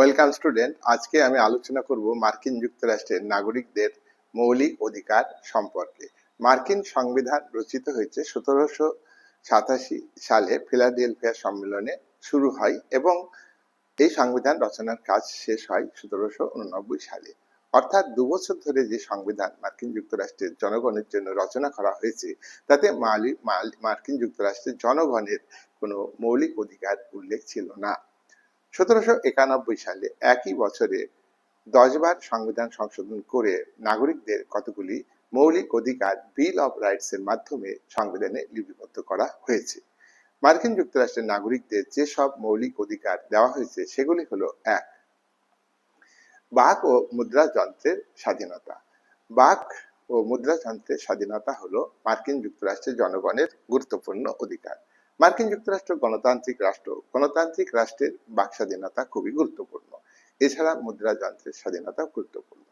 Welcome student আজকে আমি আলোচনা করব মার্কিন যুক্তরাষ্ট্রের নাগরিকদের মৌলিক অধিকার সম্পর্কে। মার্কিন সংবিধান রচিত হয়েছে সতেরোশো সাতাশি সালে ফিলাডেলফিয়া সম্মেলনে শুরু হয় এবং এই সংবিধান রচনার কাজ শেষ হয় সতেরোশো উননব্বই সালে। অর্থাৎ দু বছর ধরে যে সংবিধান মার্কিন যুক্তরাষ্ট্রের জনগণের জন্য রচনা করা হয়েছে, তাতে মালি মার্কিন যুক্তরাষ্ট্রের জনগণের কোনো মৌলিক অধিকার উল্লেখ ছিল না। সতেরোশো একানব্বই সালে একই বছরে দশবার সংবিধান সংশোধন করে নাগরিকদের কতগুলি মৌলিক অধিকার বিল অফ রাইটস এর মাধ্যমে সংবিধানে লিপিবদ্ধ করা হয়েছে। মার্কিন যুক্তরাষ্ট্রের নাগরিকদের যেসব মৌলিক অধিকার দেওয়া হয়েছে, সেগুলি হলো এক, বাক ও মুদ্রা যন্ত্রের স্বাধীনতা। বাক ও মুদ্রা যন্ত্রের স্বাধীনতা হলো মার্কিন যুক্তরাষ্ট্রের জনগণের গুরুত্বপূর্ণ অধিকার। মার্কিন যুক্তরাষ্ট্র গণতান্ত্রিক রাষ্ট্র, গণতান্ত্রিক রাষ্ট্রের বাক স্বাধীনতা খুবই গুরুত্বপূর্ণ। এছাড়া মুদ্রা যন্ত্রের স্বাধীনতা গুরুত্বপূর্ণ।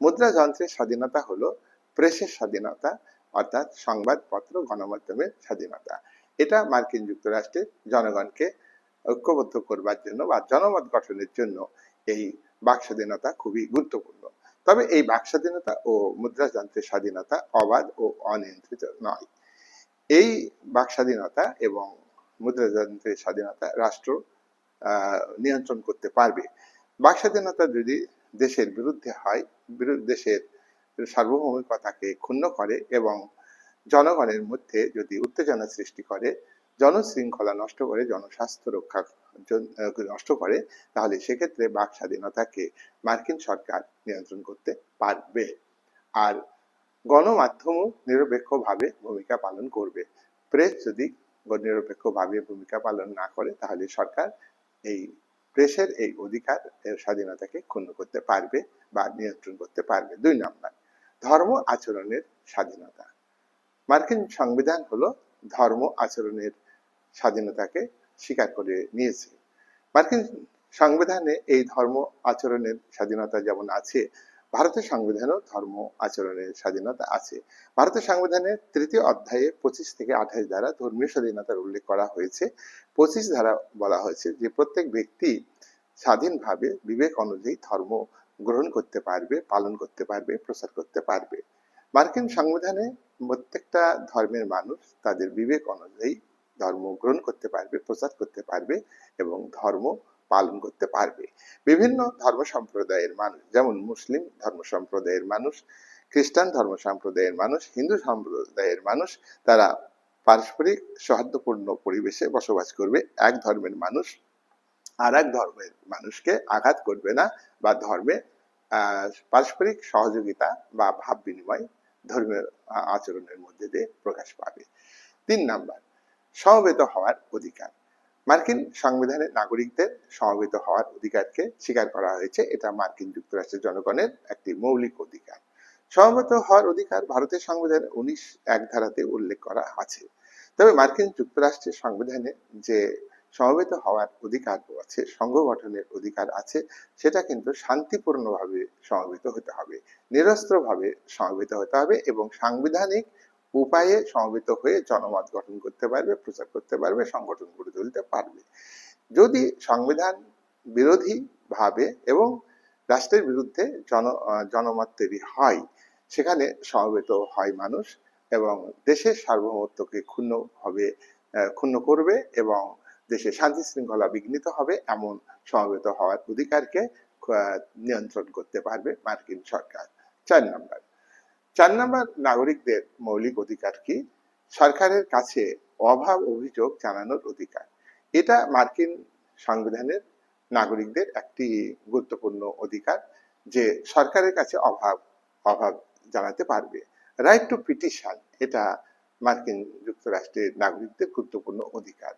মুদ্রা যন্ত্রের স্বাধীনতা হলো প্রেসের স্বাধীনতা, অর্থাৎ সংবাদপত্র গণমাধ্যমের স্বাধীনতা। এটা মার্কিন যুক্তরাষ্ট্রের জনগণকে ঐক্যবদ্ধ করবার জন্য বা জনমত গঠনের জন্য এই বাক স্বাধীনতা খুবই গুরুত্বপূর্ণ। তবে এই বাক স্বাধীনতা ও মুদ্রা যন্ত্রের স্বাধীনতা অবাধ ও অনিয়ন্ত্রিত নয়। এই বাক স্বাধীনতা এবং মুদ্রা যন্ত্রের স্বাধীনতা রাষ্ট্র নিয়ন্ত্রণ করতে পারবে। বাক স্বাধীনতা যদি দেশের বিরুদ্ধে হয় দেশের সার্বভৌমিকতাকে ক্ষুণ্ণ করে এবং জনগণের মধ্যে যদি উত্তেজনা সৃষ্টি করে, জনশৃঙ্খলা নষ্ট করে, জনস্বাস্থ্য রক্ষা নষ্ট করে, তাহলে সেক্ষেত্রে বাক স্বাধীনতাকে মার্কিন সরকার নিয়ন্ত্রণ করতে পারবে। আর গণমাধ্যমও নিরপেক্ষভাবে ভূমিকা পালন করবে। প্রেস যদি নিরপেক্ষভাবে ভূমিকা পালন না করে, তাহলে সরকার এই প্রেসের এই অধিকার এর স্বাধীনতাকে ক্ষুণ্ণ করতে পারবে বা নিয়ন্ত্রণ করতে পারবে। দুই নম্বর, ধর্ম আচরণের স্বাধীনতা। মার্কিন সংবিধান হলো ধর্ম আচরণের স্বাধীনতাকে স্বীকার করে নিয়েছে। মার্কিন সংবিধানে এই ধর্ম আচরণের স্বাধীনতা যেমন আছে ভারতের সংবিধানেও ধর্ম আচরণের স্বাধীনতা আছে। ভারতের সংবিধানের তৃতীয় অধ্যায়ে পঁচিশ থেকে আঠাশ দ্বারা ধর্মীয় স্বাধীনতার উল্লেখ করা হয়েছে। পঁচিশ ধারা বলা হয়েছে যে প্রত্যেক ব্যক্তি স্বাধীনভাবে বিবেক অনুযায়ী ধর্ম গ্রহণ করতে পারবে, পালন করতে পারবে, প্রচার করতে পারবে। মার্কিন সংবিধানে প্রত্যেকটা ধর্মের মানুষ তাদের বিবেক অনুযায়ী ধর্ম গ্রহণ করতে পারবে, প্রচার করতে পারবে এবং ধর্ম পালন করতে পারবে। বিভিন্ন ধর্ম সম্প্রদায়ের মানুষ, যেমন মুসলিম ধর্ম সম্প্রদায়ের মানুষ, খ্রিস্টান ধর্ম সম্প্রদায়ের মানুষ, হিন্দু সম্প্রদায়ের মানুষ, তারা পারস্পরিক সৌহার্দ্যপূর্ণ পরিবেশে বসবাস করবে। এক ধর্মের মানুষ আর এক ধর্মের মানুষকে আঘাত করবে না বা ধর্মে পারস্পরিক সহযোগিতা বা ভাব বিনিময় ধর্মের আচরণের মধ্যে দিয়ে প্রকাশ পাবে। তিন নাম্বার, সমবেত হওয়ার অধিকার। মার্কিন সংবিধানে নাগরিকদের সমবেত হওয়ার অধিকারকে স্বীকার করা হয়েছে। এটা মার্কিন যুক্তরাষ্ট্রের জনগণের একটি মৌলিক অধিকার। সমবেত হওয়ার অধিকার ভারতের সংবিধানে উনিশ এক ধারাতে উল্লেখ করা আছে। তবে মার্কিন যুক্তরাষ্ট্রের সংবিধানে যে সমবেত হওয়ার অধিকার আছে সংঘ গঠনের অধিকার আছে, সেটা কিন্তু শান্তিপূর্ণভাবে সমবেত হতে হবে, নিরস্ত্রভাবে সমবেত হতে হবে এবং সাংবিধানিক উপায়ে সমবেত হয়ে জনমত গঠন করতে পারবে, প্রচার করতে পারবে, সংগঠন গড়ে তুলতে পারবে। যদি সংবিধান বিরোধী ভাবে এবং রাষ্ট্রের বিরুদ্ধে জন জনমত তৈরি হয়, সেখানে সমবেত হয় মানুষ এবং দেশের সার্বভৌমত্বকে ক্ষুণ্ণ হবে ক্ষুণ্ণ করবে এবং দেশে শান্তি শৃঙ্খলা বিঘ্নিত হবে, এমন সমবেত হওয়ার অধিকারকে নিয়ন্ত্রণ করতে পারবে মার্কিন সরকার। চার নাম্বার। চার নাম্বার নাগরিকদের মৌলিক অধিকার কি? সরকারের কাছে অভাব অভিযোগ জানানোর অধিকার। এটা মার্কিন সংবিধানের নাগরিকদের একটি গুরুত্বপূর্ণ অধিকার যে সরকারের কাছে অভাব অভাব জানাতে পারবে। রাইট টু পিটিশন এটা মার্কিন যুক্তরাষ্ট্রের নাগরিকদের গুরুত্বপূর্ণ অধিকার।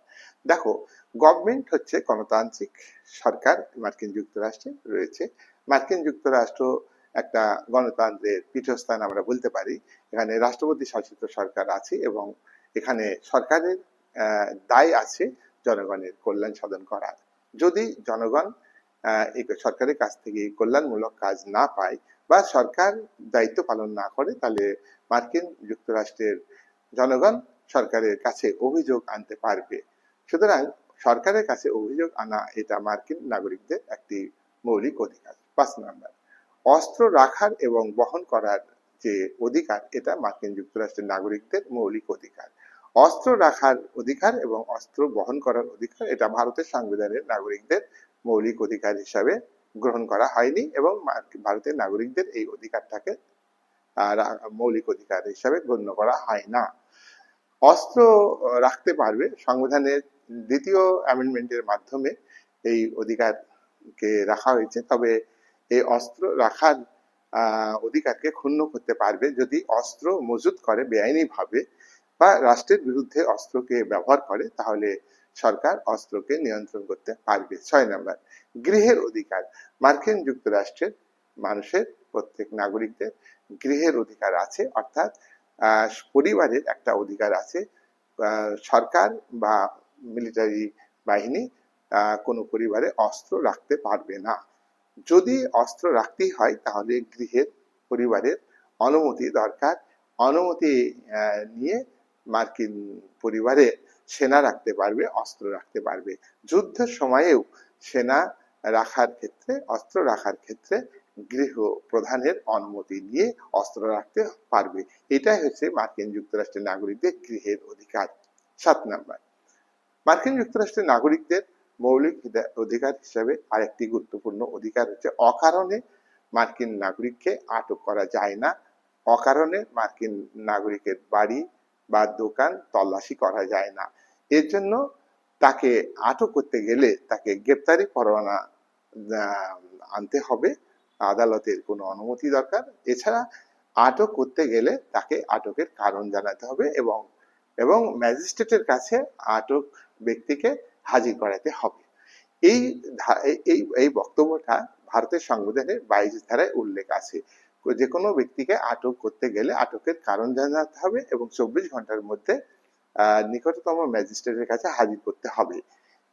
দেখো গভর্নমেন্ট হচ্ছে গণতান্ত্রিক সরকার, মার্কিন যুক্তরাষ্ট্রে রয়েছে। মার্কিন যুক্তরাষ্ট্র একটা গণতন্ত্রের পীঠস্থান আমরা বলতে পারি। এখানে রাষ্ট্রপতি শাসিত সরকার আছে এবং এখানে সরকারের দায় আছে জনগণের কল্যাণ সাধন করার। যদি জনগণ এই সরকারের কাছ থেকে কল্যাণমূলক কাজ না পায় বা সরকার দায়িত্ব পালন না করে, তাহলে মার্কিন যুক্তরাষ্ট্রের জনগণ সরকারের কাছে অভিযোগ আনতে পারবে। সুতরাং সরকারের কাছে অভিযোগ আনা এটা মার্কিন নাগরিকদের একটি মৌলিক অধিকার। পাঁচ নাম্বার। অস্ত্র রাখার এবং বহন করার যে অধিকার, এটা মার্কিন যুক্তরাষ্ট্রের নাগরিকদের মৌলিক অধিকার। অস্ত্র রাখার অধিকার এবং অস্ত্র বহন করার অধিকার, এটা ভারতের সংবিধানের নাগরিকদের মৌলিক অধিকার হিসাবে গ্রহণ করা হয়নি এবং ভারতের নাগরিকদের এই অধিকারটাকে মৌলিক অধিকার হিসাবে গণ্য করা হয় না। অস্ত্র রাখতে পারবে, সংবিধানের দ্বিতীয় অ্যামেন্ডমেন্টের মাধ্যমে এই অধিকারকে রাখা হয়েছে। তবে এই অস্ত্র রাখার অধিকারকে ক্ষুণ্ণ করতে পারবে যদি অস্ত্র মজুত করে বেআইনি ভাবে বা রাষ্ট্রের বিরুদ্ধে অস্ত্রকে ব্যবহার করে, তাহলে সরকার অস্ত্রকে নিয়ন্ত্রণ করতে পারবে। ছয় নম্বর, গৃহের অধিকার। মার্কিন যুক্তরাষ্ট্রের মানুষের, প্রত্যেক নাগরিকদের গৃহের অধিকার আছে, অর্থাৎ পরিবারের একটা অধিকার আছে। সরকার বা মিলিটারি বাহিনী কোনো পরিবারে অস্ত্র রাখতে পারবে না। যদি অস্ত্র রাখতেই হয়, তাহলে গৃহের পরিবারের অনুমতি দরকার। অনুমতি নিয়ে মার্কিন পরিবারে সেনা রাখতে পারবে, অস্ত্র রাখতে পারবে। যুদ্ধের সময়েও সেনা রাখার ক্ষেত্রে, অস্ত্র রাখার ক্ষেত্রে গৃহ প্রধানের অনুমতি নিয়ে অস্ত্র রাখতে পারবে। এটাই হচ্ছে মার্কিন যুক্তরাষ্ট্রের নাগরিকদের গৃহের অধিকার। সাত নাম্বার। মার্কিন যুক্তরাষ্ট্রের নাগরিকদের মৌলিক অধিকার হিসাবে আরেকটি গুরুত্বপূর্ণ অধিকার হচ্ছে অকারণে মার্কিন নাগরিককে আটক করা যায় না। অকারণে মার্কিন নাগরিকের বাড়ি বা দোকান তল্লাশি করা যায় না। এর জন্য তাকে আটক করতে গেলে তাকে গ্রেপ্তারি পরোয়ানা আনতে হবে। আদালতের কোনো অনুমতি দরকার। এছাড়া আটক করতে গেলে তাকে আটকের কারণ জানাতে হবে এবং এবং ম্যাজিস্ট্রেটের কাছে আটক ব্যক্তিকে হাজির করাতে হবে। এই এই- এই বক্তব্যটা ভারতের সংবিধানের বাইশ ধারায় উল্লেখ আছে। যে কোনো ব্যক্তিকে আটক করতে গেলে আটকের কারণ জানাতে হবে এবং চব্বিশ ঘণ্টার মধ্যে নিকটতম ম্যাজিস্ট্রেটের কাছে হাজির করতে হবে।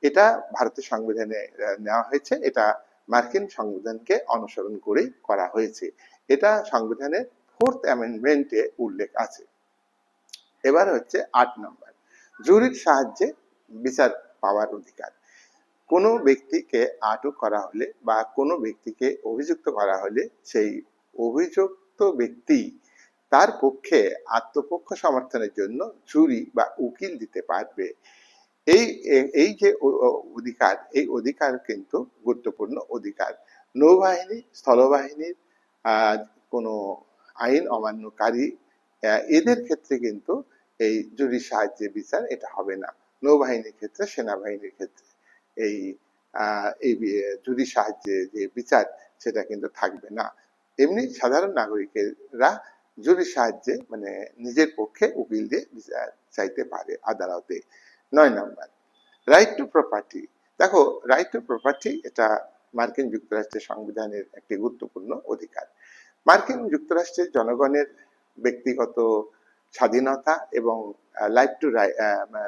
এটা ভারতের সংবিধানে নেওয়া হয়েছে। এটা মার্কিন সংবিধানকে অনুসরণ করেই করা হয়েছে। এটা সংবিধানের ফোর্থ অ্যামেন্ডমেন্টে উল্লেখ আছে। এবার হচ্ছে আট নম্বর। জুরির সাহায্যে বিচার পাওয়ার অধিকার। কোনো ব্যক্তিকে আটক করা হলে বা কোনো ব্যক্তিকে অভিযুক্ত করা হলে সেই অভিযুক্ত ব্যক্তি তার পক্ষে আত্মপক্ষ সমর্থনের জন্য জুরি বা উকিল দিতে পারবে। এই এই যে অধিকার, এই অধিকার কিন্তু গুরুত্বপূর্ণ অধিকার। নৌবাহিনী, স্থলবাহিনীর কোনো আইন অমান্যকারী এদের ক্ষেত্রে কিন্তু এই জুরি সাহায্যে বিচার এটা হবে না। নৌবাহিনীর ক্ষেত্রে, সেনাবাহিনীর ক্ষেত্রে এই এই জুরি সাহায্যে যে বিচার, সেটা কিন্তু থাকবে না। এমনি সাধারণ নাগরিকেরা জুরি সাহায্যে মানে নিজের পক্ষে উকিল দিয়ে বিচার চাইতে পারে আদালতে। নয় নম্বর রাইট টু প্রপার্টি দেখো রাইট টু প্রপার্টি এটা মার্কিন যুক্তরাষ্ট্রের সংবিধানের একটি গুরুত্বপূর্ণ অধিকার। মার্কিন যুক্তরাষ্ট্রের জনগণের ব্যক্তিগত স্বাধীনতা এবং life to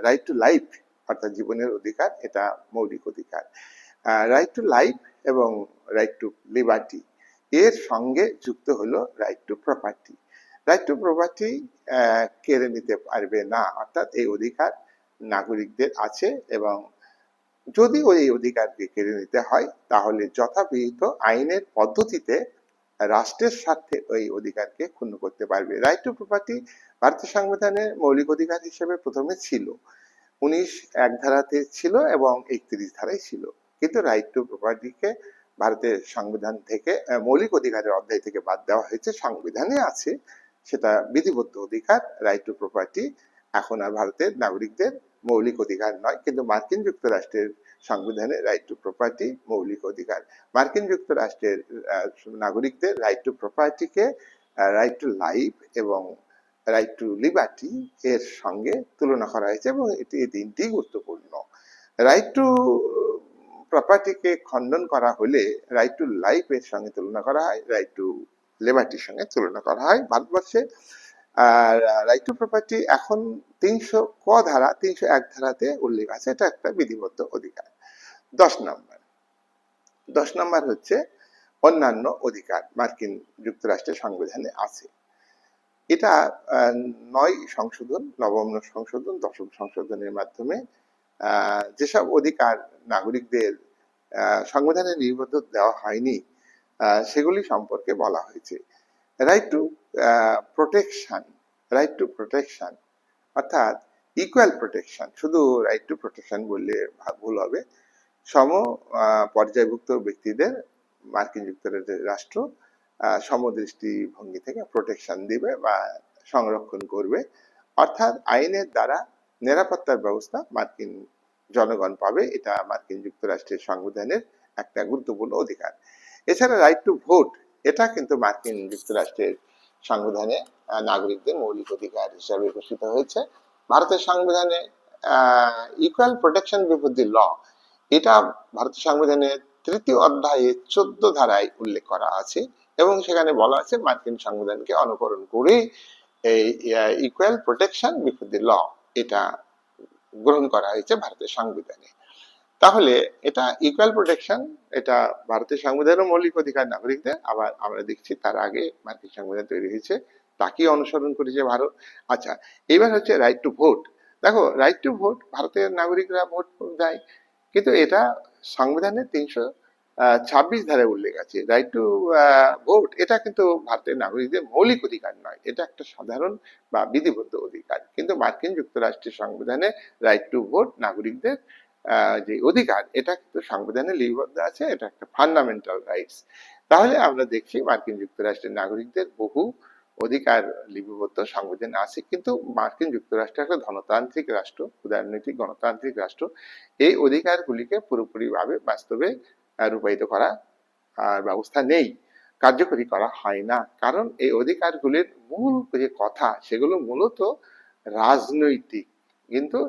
right to life অর্থাৎ জীবনের অধিকার, এটা মৌলিক অধিকার। রাইট টু লাইফ এবং রাইট টু লিবার্টি এর সঙ্গে যুক্ত হলো right to property right to property কেড়ে নিতে পারবে না, অর্থাৎ এই অধিকার নাগরিকদের আছে এবং যদি ওই অধিকারকে কেড়ে নিতে হয়, তাহলে যথাবিহিত আইনের পদ্ধতিতে রাষ্ট্রের স্বার্থে ওই অধিকারকে ক্ষুণ্ণ করতে পারবে। রাইট টু প্রপার্টি ভারতীয় সংবিধানে মৌলিক অধিকার হিসেবে প্রথমে ছিল। উনিশ এক ধারাতে ছিল এবং একত্রিশ ধারায় ছিল। কিন্তু রাইট টু প্রপার্টিকে ভারতের সংবিধান থেকে মৌলিক অধিকারের অধ্যায় থেকে বাদ দেওয়া হয়েছে, সংবিধানে আছে। সেটা বিধিবদ্ধ অধিকার রাইট টু প্রপার্টি এখন আর ভারতের নাগরিকদের মৌলিক অধিকার নয়, কিন্তু মার্কিন যুক্তরাষ্ট্রের সংবিধানে রাইট টু প্রপার্টি মৌলিক অধিকার। মার্কিন যুক্তরাষ্ট্রের নাগরিকদের রাইট টু প্রপার্টিকে রাইট টু লাইফ এবং রাইট টু লিবার্টি এর সঙ্গে তুলনা করা হয়েছে এবং এটি এই তিনটি গুরুত্বপূর্ণ। রাইট টু প্রপার্টিকে খণ্ডন করা হলে রাইট টু লাইফ এর সঙ্গে তুলনা করা হয় রাইট টু লিবার্টির সঙ্গে তুলনা করা হয় ভারতবর্ষে। আর রাইট টু প্রপার্টি এখন তিনশো ক ধারা, তিনশো এক ধারাতে উল্লেখ আছে, এটা একটা বিধিবদ্ধ অধিকার। দশ নম্বর। দশ নম্বর হচ্ছে অন্যান্য অধিকার, মার্কিন যুক্তরাষ্ট্রের সংবিধানে আছে। এটা নয় সংশোধন, নবম সংশোধন, দশম সংশোধনের মাধ্যমে যেসব অধিকার নাগরিকদের সংবিধানে নিবদ্ধ দেওয়া হয়নি সেগুলি সম্পর্কে বলা হয়েছে। Right to protection right to protection অর্থাৎ ইকুয়াল প্রোটেকশন শুধু রাইট টু প্রোটেকশন বললে ভুল হবে। সম পর্যায়ভুক্ত ব্যক্তিদের, মার্কিন যুক্তরাষ্ট্রের রাষ্ট্র আহ, সমদৃষ্টিভঙ্গি থেকে প্রোটেকশন দিবে বা সংরক্ষণ করবে। অর্থাৎ আইনের দ্বারা নিরাপত্তার ব্যবস্থা মার্কিন জনগণ পাবে। এটা মার্কিন যুক্তরাষ্ট্রের সংবিধানের একটা গুরুত্বপূর্ণ অধিকার। এছাড়া রাইট টু ভোট এটা কিন্তু মার্কিন যুক্তরাষ্ট্রের সংবিধানে নাগরিকদের মৌলিক অধিকার হিসাবে ঘোষিত হয়েছে। ভারতের সংবিধানে equal protection before the law এটা ভারতের সংবিধানের তৃতীয় অধ্যায়ে চোদ্দ ধারায় উল্লেখ করা আছে এবং সেখানে বলা আছে মার্কিন সংবিধানকে অনুকরণ করে এই equal protection before the law এটা গ্রহণ করা হয়েছে ভারতের সংবিধানে। তাহলে এটা ইকুয়াল প্রোটেকশন এটা ভারতের সংবিধানের মৌলিক অধিকার, নাগরিকদের, আবার আমরা দেখছি তার আগে মার্কিন সংবিধান তৈরি হয়েছে, তাকেই অনুসরণ করেছে ভারত। আচ্ছা এবার হচ্ছে রাইট টু ভোট দেখো রাইট টু ভোট ভারতের নাগরিকরা ভোট দেয়? কিন্তু এটা সংবিধানের তিনশো ছাব্বিশ ধারে উল্লেখ আছে। রাইট টু ভোট এটা কিন্তু ভারতের নাগরিকদের মৌলিক অধিকার নয়। এটা একটা সাধারণ বা বিধিবদ্ধ অধিকার। কিন্তু মার্কিন যুক্তরাষ্ট্রের সংবিধানে রাইট টু ভোট নাগরিকদের যে অধিকার, এটা কিন্তু সংবিধানে লিপিবদ্ধ আছে। এটা একটা ফান্ডামেন্টাল রাইটস তাহলে আমরা দেখছি মার্কিন যুক্তরাষ্ট্রের নাগরিকদের বহু অধিকার লিপিবদ্ধ সংবিধানে আছে, কিন্তু মার্কিন যুক্তরাষ্ট্র একটা ধনতান্ত্রিক রাষ্ট্র, উদারনৈতিক গণতান্ত্রিক রাষ্ট্র। এই অধিকারগুলিকে পুরোপুরিভাবে বাস্তবে রূপায়িত করা, আর ব্যবস্থা নেই, কার্যকরী করা হয় না। কারণ এই অধিকারগুলির মূল যে কথা, সেগুলো মূলত রাজনৈতিক, কিন্তু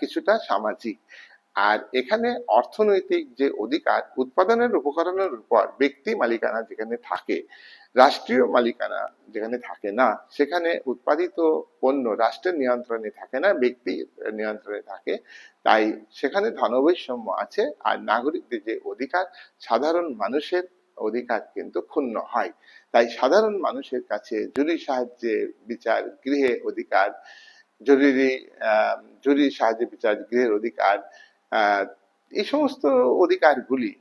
কিছুটা সামাজিক। আর এখানে অর্থনৈতিক যে অধিকার, উৎপাদনের উপকরণের উপর ব্যক্তি মালিকানা যেখানে থাকে, রাষ্ট্রীয় মালিকানা যেখানে থাকে না, সেখানে উৎপাদিত পণ্য রাষ্ট্রের নিয়ন্ত্রণে থাকে না, ব্যক্তি নিয়ন্ত্রণে থাকে। তাই সেখানে ধনবৈষম্য আছে আর নাগরিকদের যে অধিকার, সাধারণ মানুষের অধিকার কিন্তু ক্ষুণ্ণ হয়। তাই সাধারণ মানুষের কাছে জরুরি সাহায্যে বিচার, গৃহে অধিকার, জরুরি জরুরি সাহায্যে বিচার, গৃহের অধিকার এই সমস্ত অধিকারগুলি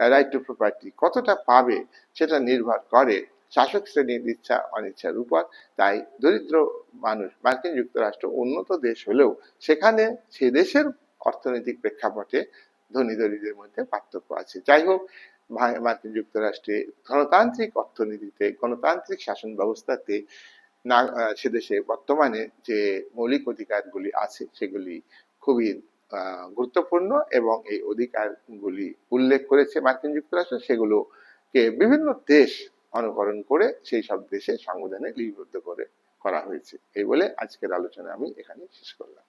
রাইট টু প্রপার্টি কতটা পাবে সেটা নির্ভর করে শাসক শ্রেণির ইচ্ছা অনিচ্ছার উপর। তাই দরিদ্র মানুষ মার্কিন যুক্তরাষ্ট্র উন্নত দেশ হলেও সেখানে সে দেশের অর্থনৈতিক প্রেক্ষাপটে ধনী দরিদ্রের মধ্যে পার্থক্য আছে। যাই হোক মার্কিন যুক্তরাষ্ট্রে গণতান্ত্রিক অর্থনীতিতে গণতান্ত্রিক শাসন ব্যবস্থাতে না আহ, সেদেশে বর্তমানে যে মৌলিক অধিকারগুলি আছে সেগুলি খুবই গুরুত্বপূর্ণ এবং এই অধিকারগুলি উল্লেখ করেছে মার্কিন যুক্তরাষ্ট্র, সেগুলোকে বিভিন্ন দেশ অনুকরণ করে সেই সব দেশে সংবিধানে লিপিবদ্ধ করে করা হয়েছে। এই বলে আজকের আলোচনা আমি এখানে শেষ করলাম।